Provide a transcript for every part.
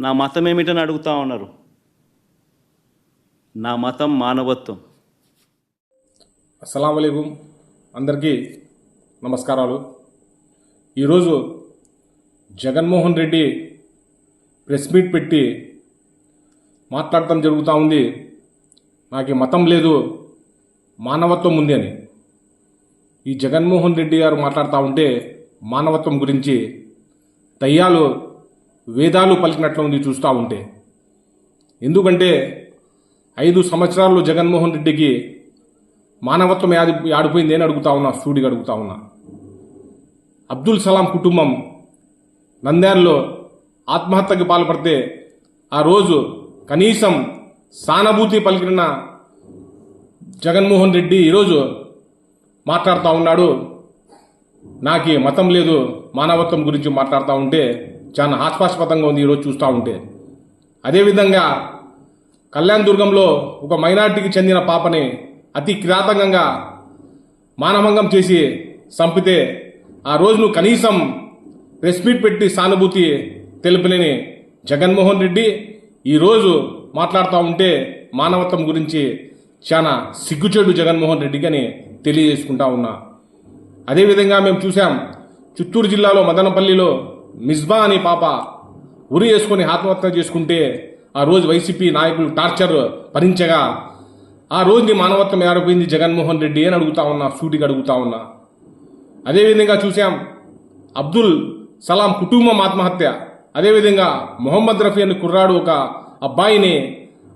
నా మతం ఏమిటని అడుగుతా ఉన్నారు? నా మతం మానవత్వం. అస్సలం వలైకుం అందరికీ నమస్కారాలు. ఈరోజు జగన్మోహన్ రెడ్డి ప్రెస్ మీట్ పెట్టి మాట్లాడటం జరుగుతూ ఉంది. నాకు మతం లేదు మానవత్వం ఉంది అని. ఈ జగన్మోహన్ రెడ్డి గారు మాట్లాడుతూ ఉంటే మానవత్వం గురించి దయ్యాలు వేదాలు పలికినట్లు ఉంది చూస్తూ ఉంటే. ఎందుకంటే ఐదు సంవత్సరాలు జగన్మోహన్ రెడ్డికి మానవత్వం యాది ఆడిపోయింది అని అడుగుతా ఉన్నా సూడిగా అడుగుతా ఉన్నా. అబ్దుల్ సలాం కుటుంబం నంద్యాలలో ఆత్మహత్యకి పాల్పడితే ఆ రోజు కనీసం సానుభూతి పలికిన జగన్మోహన్ రెడ్డి ఈరోజు మాట్లాడుతూ ఉన్నాడు. నాకు మతం లేదు మానవత్వం గురించి మాట్లాడుతూ ఉంటే చాలా హాస్యాస్పదంగా ఉంది ఈరోజు చూస్తూ ఉంటే. అదేవిధంగా కళ్యాణ్ దుర్గంలో ఒక మైనార్టీకి చెందిన పాపని అతి కిరాతకంగా మానభంగం చేసి చంపితే ఆ రోజు నువ్వు కనీసం ప్రెస్ మీట్ పెట్టి సానుభూతి తెలిపలేని జగన్మోహన్ రెడ్డి ఈరోజు మాట్లాడుతూ ఉంటే మానవత్వం గురించి చాలా సిగ్గుచేడు జగన్మోహన్ రెడ్డికి అని తెలియజేసుకుంటా ఉన్నా. అదేవిధంగా మేము చూసాం చిత్తూరు జిల్లాలో మదనపల్లిలో మిస్బా అనే పాప ఉరి వేసుకొని ఆత్మహత్య చేసుకుంటే ఆ రోజు వైసీపీ నాయకులు టార్చర్ భరించగా ఆ రోజుని మానవత్వం ఏడిపోయింది జగన్మోహన్ రెడ్డి అని అడుగుతా ఉన్నా సూటిగా అడుగుతా ఉన్నా. అదేవిధంగా చూసాం అబ్దుల్ సలాం కుటుంబం ఆత్మహత్య. అదేవిధంగా మొహమ్మద్ రఫీ అని కుర్రాడు ఒక అబ్బాయిని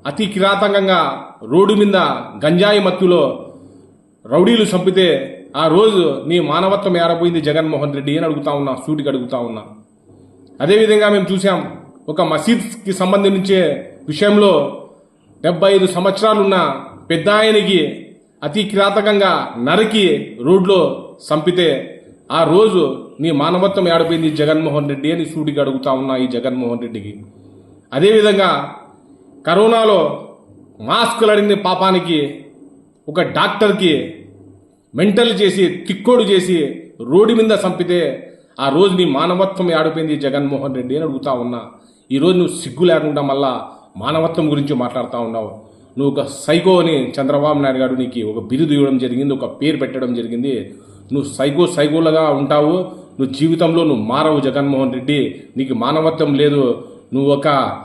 అతి కిరాతకంగా రోడ్డు మీద గంజాయి మత్తులో రౌడీలు చంపితే ఆ రోజు నీ మానవత్వం ఏరపోయింది జగన్మోహన్ రెడ్డి అని అడుగుతా ఉన్నా సూటికి అడుగుతా ఉన్నా. అదేవిధంగా మేము చూసాం ఒక మసీద్కి సంబంధించే విషయంలో డెబ్బై ఐదు సంవత్సరాలున్న పెద్ద ఆయనకి అతి కిరాతకంగా నరికి రోడ్లో చంపితే ఆ రోజు నీ మానవత్వం ఏడిపోయింది జగన్మోహన్ రెడ్డి అని సూటికి అడుగుతా ఉన్నా ఈ జగన్మోహన్ రెడ్డికి. అదేవిధంగా కరోనాలో మాస్కులు అడిగిన పాపానికి ఒక డాక్టర్కి మెంటల్ చేసి తిక్కోడు చేసి రోడ్డు మీద చంపితే ఆ రోజు నీ మానవత్వం ఆడిపోయింది జగన్మోహన్ రెడ్డి అని అడుగుతా ఉన్నా. ఈరోజు నువ్వు సిగ్గు లేకుండా మళ్ళా మానవత్వం గురించి మాట్లాడుతూ ఉన్నావు. నువ్వు ఒక సైకో అని చంద్రబాబు నాయుడు గారు నీకు ఒక బిరుదు ఇవ్వడం జరిగింది ఒక పేరు పెట్టడం జరిగింది. నువ్వు సైకో సైకోలుగా ఉంటావు. నువ్వు జీవితంలో నువ్వు మారవు జగన్మోహన్ రెడ్డి. నీకు మానవత్వం లేదు. నువ్వు ఒక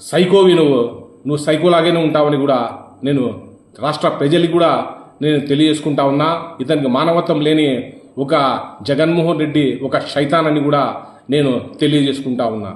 సైకోవి నువ్వు. నువ్వు సైకోలాగానే ఉంటావని కూడా నేను రాష్ట్ర ప్రజలకు కూడా నేను తెలియజేసుకుంటా ఉన్నా. ఇతనికి మానవత్వం లేని ఒక జగన్మోహన్ రెడ్డి ఒక శైతాన్ అని కూడా నేను తెలియజేసుకుంటా ఉన్నా.